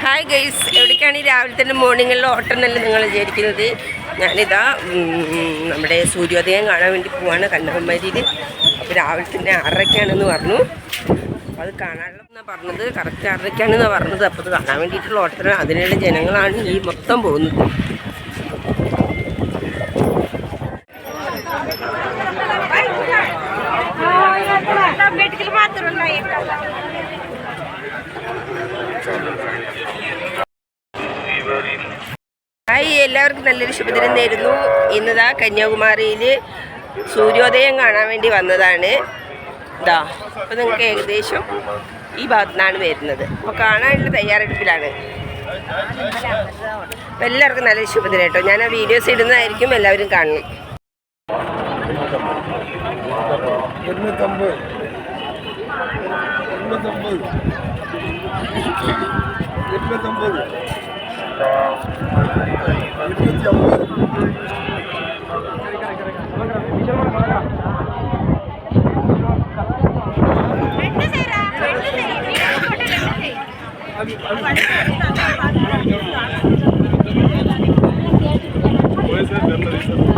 Hi guys എവിടേക്കാണ് ഈ രാവിലെ തന്നെ മോർണിംഗിൽ ഓട്ടം എന്നല്ലേ നിങ്ങൾ വിചാരിക്കുന്നത് ഞാനിതാ നമ്മുടെ സൂര്യോദയം കാണാൻ വേണ്ടി പോവാണ് കന്യാകുമാരിയിൽ അപ്പോൾ രാവിലെ തന്നെ ആറരയ്ക്കാണെന്ന് പറഞ്ഞു അപ്പോൾ അത് കാണാനുള്ള പറഞ്ഞത് കറക്റ്റ് ആറരയ്ക്കാണെന്നാണ് പറഞ്ഞത് അപ്പോൾ അത് കാണാൻ വേണ്ടിയിട്ടുള്ള ഓട്ടത്തിന് അതിനുള്ള ജനങ്ങളാണ് ഈ മൊത്തം പോകുന്നത് ഹായ് എല്ലാവർക്കും നല്ലൊരു ശുഭദിനം നേരുന്നു ഇന്നതാ കന്യാകുമാരിയിൽ സൂര്യോദയം കാണാൻ വേണ്ടി വന്നതാണ്. ഇതാ അപ്പോൾ നിങ്ങൾക്ക് ഏകദേശം ഈ ഭാഗത്തു നിന്നാണ് വരുന്നത്. അപ്പോൾ കാണാനുള്ള തയ്യാറെടുപ്പിലാണ്. എല്ലാവർക്കും നല്ലൊരു ശുഭദിനം കേട്ടോ. ഞാൻ ആ വീഡിയോസ് ഇടുന്നതായിരിക്കും എല്ലാവരും കാണണം എണ്ണൂറ്റമ്പത്. എണ്ണൂറ്റമ്പത്. എണ്ണൂറ്റമ്പത് എണ്ണൂറ്റി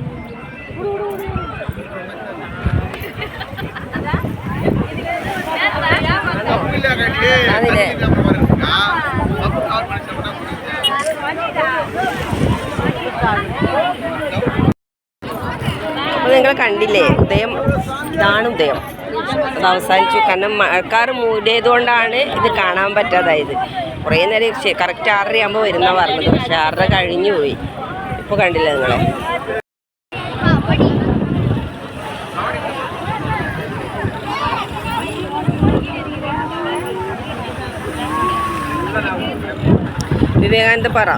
അതെ. അപ്പോൾ നിങ്ങൾ കണ്ടില്ലേ ഉദയം ഇതാണ് ഉദയം. അത് അവസാനിച്ചു. കാരണം മഴക്കാർ മൂടിയതുകൊണ്ടാണ് ഇത് കാണാൻ പറ്റാതായത്. കുറേ നേരം കറക്റ്റ് ആറര ആകുമ്പോൾ വരുന്ന പറഞ്ഞത്. പക്ഷെ ആറര കഴിഞ്ഞു പോയി. ഇപ്പോൾ കണ്ടില്ല നിങ്ങളെ? വിവേകാനന്ദ പറ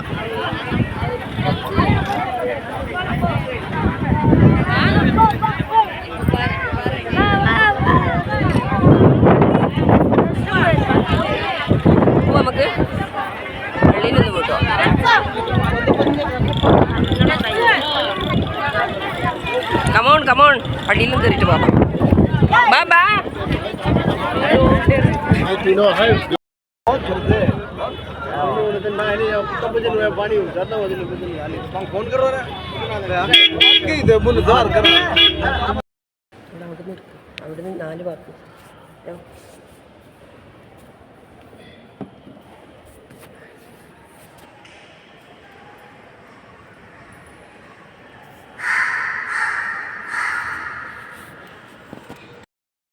പോ നമുക്ക് പള്ളിയിലൊന്ന് പോട്ടോ കമോൺ കമോൺ പള്ളിയിലും കയറിയിട്ട് പോകാം ബാ ബാ फोन करो रे मुझे द्वार कर അവിടെ നിന്ന് എടുക്കും അവിടെ നിന്ന് നാല് വാക്ക് ദാ.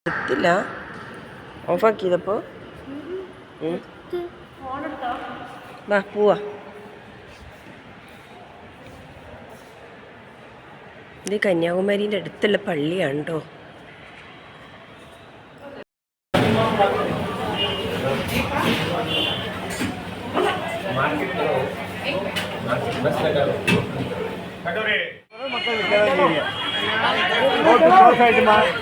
എത്തില്ല ഓഫാക്കിയതപ്പോ ഉം. വാ പോവാ ഇത് കന്യാകുമാരിന്റെ അടുത്തുള്ള പള്ളിയാണ് കേട്ടോ मत